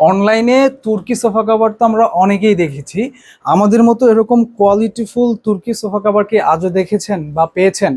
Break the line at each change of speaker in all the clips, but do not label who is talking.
অনলাইনে তুর্কি sofa cover তো আমরা অনেকেই দেখেছি। আমাদের মতো এরকম কোয়ালিটিফুল তুর্কি সোফা কাভার কি আজও দেখেছেন বা পেয়েছেন?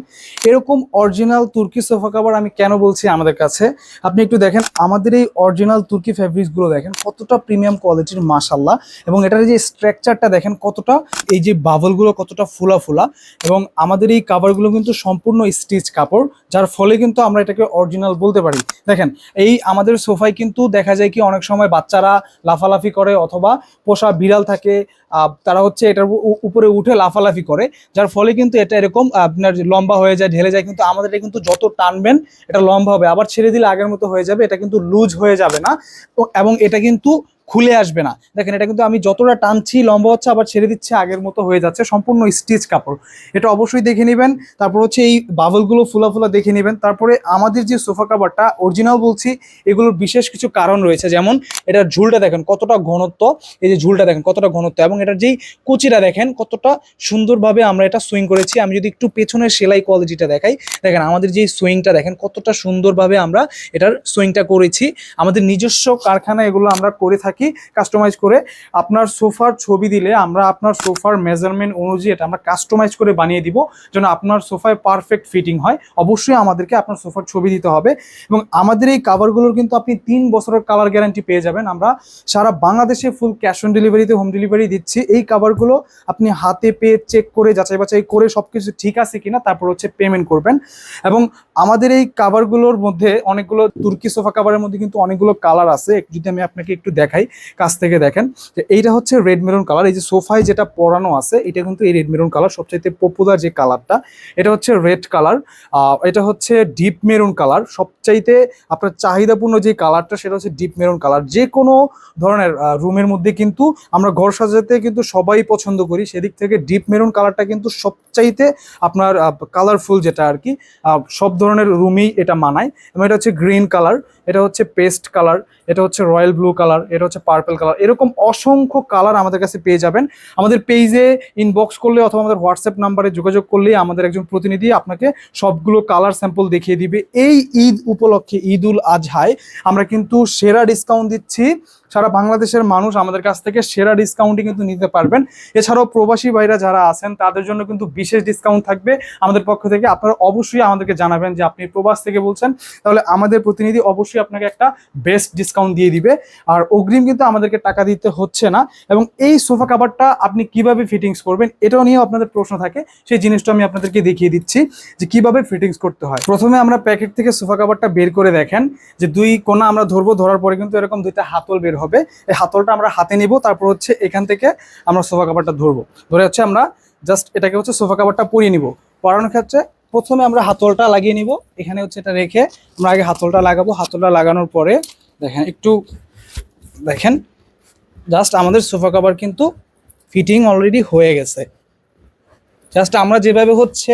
এরকম অরিজিনাল তুর্কি সোফা কাভার আমি কেন বলছি আমাদের কাছে? আপনি একটু দেখেন, আমাদের এই অরিজিনাল তুর্কি ফ্যাব্রিক্সগুলো দেখেন, কতটা প্রিমিয়াম কোয়ালিটির মাসাল্লাহ এবং এটার যে স্ট্রাকচারটা দেখেন, কতটা এই যে বাবলগুলো কতটা ফুলা ফুলা। এবং আমাদের এই কাভারগুলো কিন্তু সম্পূর্ণ স্টিচ কাপড়, যার ফলে কিন্তু আমরা এটাকে অরিজিনাল বলতে পারি। দেখেন, এই আমাদের সোফায় কিন্তু দেখা যায় কি অনেক সময় বাচ্চারা লাফালাফি করে অথবা পোষা বিড়াল থাকে তারা হচ্ছে এটার উপরে উঠে লাফালাফি করে, যার ফলে কিন্তু এটা এরকম আপনার লম্বা হয়ে যায়, ঢেলে যায়, কিন্তু আমাদের কিন্তু যত টানবেন, এটা লম্বা হবে। আবার ছেড়ে দিলে আগের মতো হয়ে যাবে, এটা কিন্তু লুজ হয়ে যাবে না। এবং এটা কিন্তু খুলে আসবে না। দেখেন, এটা কিন্তু আমি যতটা টানছি, লম্বা হচ্ছে, আবার ছেড়ে দিচ্ছে, আগের মতো হয়ে যাচ্ছে। সম্পূর্ণ স্টিচ কাপড়। এটা অবশ্যই দেখে নেবেন। তারপর হচ্ছে এই বাবলগুলো ফুলা ফুলা দেখে নেবেন। তারপরে আমাদের যে সোফা কাভারটা অরিজিনাল বলছি, এগুলোর বিশেষ কিছু কারণ রয়েছে। যেমন, এটার ঝুলটা দেখেন, কতটা ঘনত্ব। এই যে ঝুলটা দেখেন, কতটা ঘনত্ব। এবং এটার যেই কুচিটা দেখেন, কতটা সুন্দরভাবে আমরা এটা সুইং করেছি। আমি যদি একটু পেছনের সেলাই কোয়ালিটিটা দেখাই, দেখেন, আমাদের যেই সুইংটা দেখেন, কতটা সুন্দরভাবে আমরা এটার সুইংটা করেছি। আমাদের নিজস্ব কারখানা এগুলো আমরা করে থাকি। কাস্টমাইজ করে আপনার সোফার ছবি দিলে আমরা আপনার সোফার মেজারমেন্ট অনুযায়ী এটা আমরা কাস্টমাইজ করে বানিয়ে দিব, যেন আপনার সোফায় পারফেক্ট ফিটিং হয়। অবশ্যই আমাদেরকে আপনার সোফার ছবি দিতে হবে এবং আমাদের এই কাভারগুলোর কিন্তু আপনি তিন বছরের কালার গ্যারান্টি পেয়ে যাবেন। আমরা সারা বাংলাদেশে ফুল ক্যাশ অন ডেলিভারিতে হোম ডেলিভারি দিচ্ছি। এই কাভারগুলো আপনি হাতে পেয়ে চেক করে, যাচাই বাছাই করে সব কিছু ঠিক আছে কিনা, তারপর হচ্ছে পেমেন্ট করবেন। এবং আমাদের এই কাভারগুলোর মধ্যে অনেকগুলো তুর্কি সোফা কাভারের মধ্যে কিন্তু অনেকগুলো কালার আছে। যদি আমি আপনাকে একটু দেখাই কাছ থেকে দেখেন যে এইটা হচ্ছে রেড মেরুন কালার এই যে সোফায় যেটা পরানো আছে, এটা কিন্তু এই রেড মেরুন কালার সবচাইতে পপুলার যে কালারটা এটা হচ্ছে রেড কালার এটা হচ্ছে ডিপ মেরুন কালার সবচাইতে আপনার চাহিদাপূর্ণ যে কালারটা সেটা হচ্ছে ডিপ মেরুন কালার যে কোনো ধরনের রুমের মধ্যে কিন্তু আমরা ঘর সাজাতে কিন্তু সবাই পছন্দ করি, সেদিক থেকে ডিপ মেরুন কালারটা কিন্তু সবচাইতে আপনার কালারফুল যেটা আর কি সব ধরনের রুমেই এটা মানায়, এবং এটা হচ্ছে গ্রিন কালার এটা হচ্ছে পেস্ট কালার এটা হচ্ছে রয়্যাল ব্লু কালার এটা হচ্ছে পার্পল কালার এরকম অসংখ্য কালার আমাদের কাছে পেয়ে যাবেন। আমাদের পেজে ইনবক্স করলে অথবা আমাদের হোয়াটসঅ্যাপ নাম্বারে যোগাযোগ করলে আমাদের একজন প্রতিনিধি আপনাকে সবগুলো কালার স্যাম্পল দেখিয়ে দিবে। এই ঈদ উপলক্ষে ঈদ উল আজহায় আমরা কিন্তু সেরা ডিসকাউন্ট দিচ্ছি। সারা বাংলাদেশের মানুষ আমাদের কাছ থেকে সেরা ডিসকাউন্টই কিন্তু নিতে পারবেন। এছাড়াও প্রবাসী ভাইরা যারা আছেন, তাদের জন্য কিন্তু বিশেষ ডিসকাউন্ট থাকবে। আমাদের পক্ষ থেকে আপনারা অবশ্যই আমাদেরকে জানাবেন যে আপনি প্রবাস থেকে বলছেন। তাহলে আমাদের প্রতিনিধি অবশ্যই আপনাকে একটা বেস্ট ডিসকাউন্ট দিয়ে দিবে। আর অগ্রিম কিন্তু আমাদেরকে টাকা দিতে হচ্ছে না। এবং এই সোফা কাভারটা আপনি কীভাবে ফিটিংস করবেন, এটাও নিয়েও আপনাদের প্রশ্ন থাকে। সেই জিনিসটা আমি আপনাদেরকে দেখিয়ে দিচ্ছি যে কীভাবে ফিটিংস করতে হয়। প্রথমে আমরা প্যাকেট থেকে সোফা কাভারটা বের করে দেখেন যে দুই কোণা আমরা ধরবো, ধরার পরে কিন্তু এরকম দুইটা হাতল বের হবে। এই হাতলটা আমরা হাতে নিব, তারপর হচ্ছে এখান থেকে আমরা সোফা কাভারটা ধরবো। ধরে হচ্ছে আমরা জাস্ট এটাকে হচ্ছে সোফা কাভারটা পরিয়ে নিব। পরানোর ক্ষেত্রে প্রথমে আমরা হাতলটা লাগিয়ে নিব। এখানে হচ্ছে এটা রেখে আমরা আগে হাতলটা লাগাবো। হাতলটা লাগানোর পরে দেখেন, একটু দেখেন জাস্ট আমাদের সোফা কাভার কিন্তু ফিটিং অলরেডি হয়ে গেছে। জাস্ট আমরা যেভাবে হচ্ছে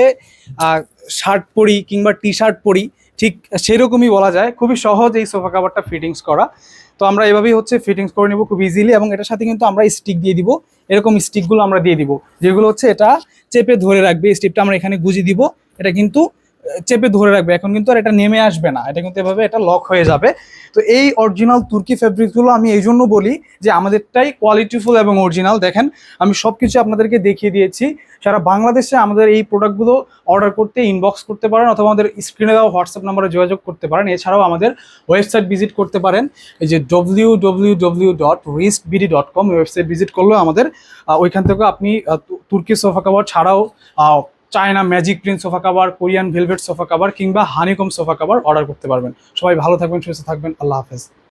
শার্ট পরি কিংবা টি শার্ট পরি ঠিক সেরকমই বলা যায়। খুবই সহজ এই সোফা কাভারটা ফিটিংস করা। তো আমরা এভাবেই হচ্ছে ফিটিংস করে নিব খুব ইজিলি এবং এটার সাথে কিন্তু আমরা স্টিক দিয়ে দিব। এরকম স্টিকগুলো আমরা দিয়ে দিব। যেগুলো হচ্ছে এটা চেপে ধরে রাখবে। স্টিপটা আমরা এখানে গুজে দিব। এটা কিন্তু চেপে ধরে রাখবে। এখন কিন্তু আর এটা নেমে আসবে না। এটা কিন্তু এভাবে এটা লক হয়ে যাবে। তো এই অরিজিনাল তুর্কি ফ্যাব্রিকগুলো আমি এই জন্য বলি যে আমাদেরটাই কোয়ালিটিফুল এবং অরিজিনাল দেখেন, আমি সব কিছু আপনাদেরকে দেখিয়ে দিয়েছি। সারা বাংলাদেশে আমাদের এই প্রোডাক্টগুলো অর্ডার করতে ইনবক্স করতে পারেন অথবা আমাদের স্ক্রিনে দেওয়া হোয়াটসঅ্যাপ নাম্বারে যোগাযোগ করতে পারেন। এছাড়াও আমাদের ওয়েবসাইট ভিজিট করতে পারেন। এই যে W W W dot wrist BD dot com website visit করলেও আমাদের ওইখান থেকে আপনি তুর্কি সোফা কাভার ছাড়াও China magic print sofa cover Korean velvet sofa cover কিংবা হানিকম সোফা কাভার অর্ডার করতে পারবেন। সবাই ভালো থাকবেন, সুস্থ থাকবেন, আল্লাহ হাফেজ।